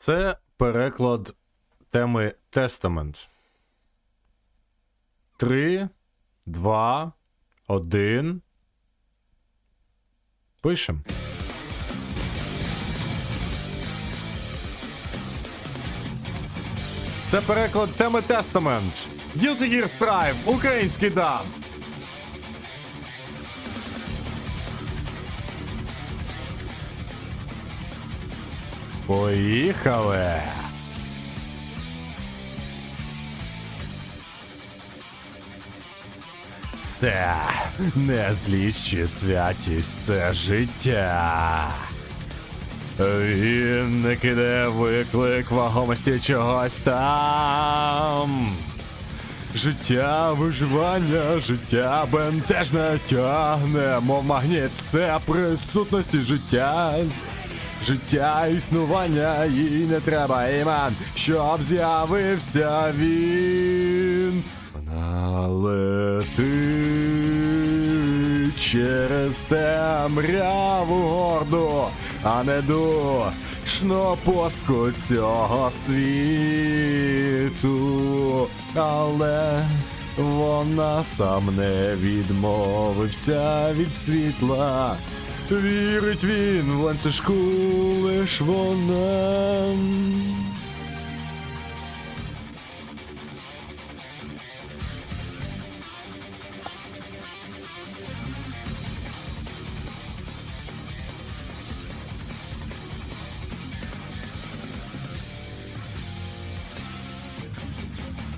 Це переклад теми Тестамент. Три, два, один. Пишем. Це переклад теми Тестамент. Guilty Gear Strive. Український дам. Поїхали. Це не злість чи святість, це життя. Він не кидає виклик вагомості чогось там. Життя виживання, життя бентежне тягне, мов магніт, це присутності життя. Життя існування, їй не треба імен, щоб з'явився він. Вона летить через темряву горду, а не душно постку цього світу. Але вона сам не відмовився від світла. Вірить він в ланцюжку лиш вона.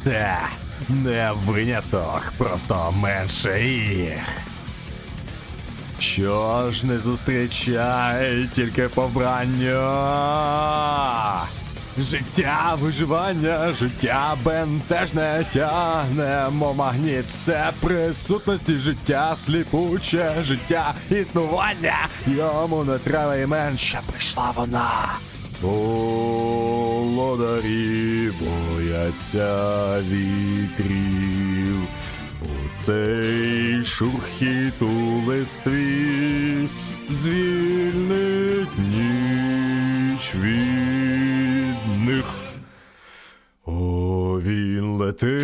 Та, не виняток, просто менше їх. Що ж не зустрічай тільки по вбранню? Життя виживання, життя бентежне тягне, мов магніт, все присутності, життя сліпуче, життя існування. Йому не треба імен, ще прийшла вона. Володарі бояться вітрів. Цей шурхіт у листві звільнить ніч від них. О, він летить,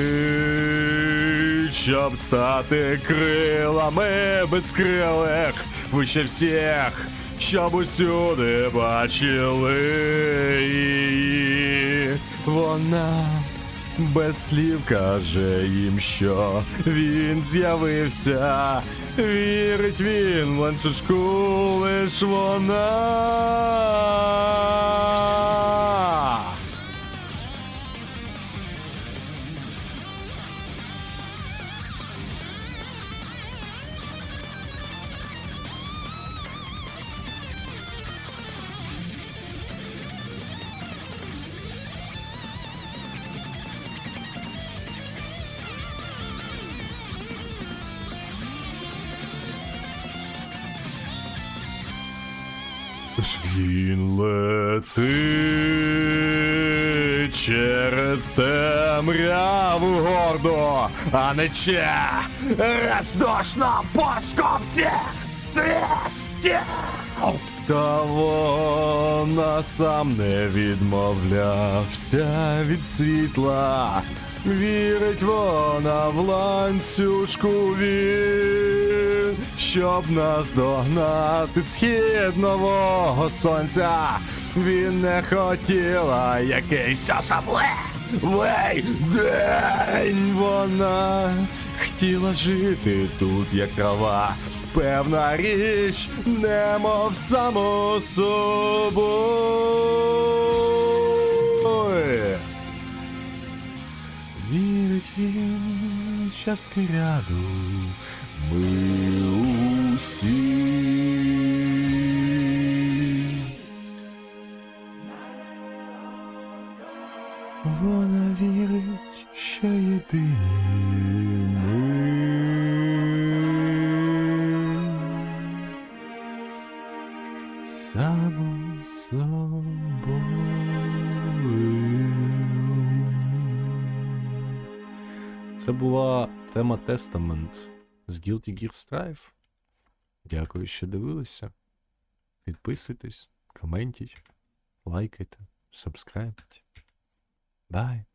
щоб стати крилами безкрилих вище всіх, щоб усюди бачили. Вона без слів каже їм, що він з'явився. Вірить він в ланцюжку лиш вона. Ж він летить через темряву гордо, а не че роздошно посковці світів. Та вона сам не відмовлявся від світла. Вірить вона в ланцюжку він, щоб наздогнати схід нового сонця. Він не хотіла якийсь особливий день. Вона хотіла жити тут, як трава. Певна річ, немов само собою. Вірить він частки ряду, ми усі. Вона вірить, що Це була тема Тестамент з Guilty Gear Strive. Дякую, що дивилися. Підписуйтесь, коментіть, лайкайте. subscribe. Bye.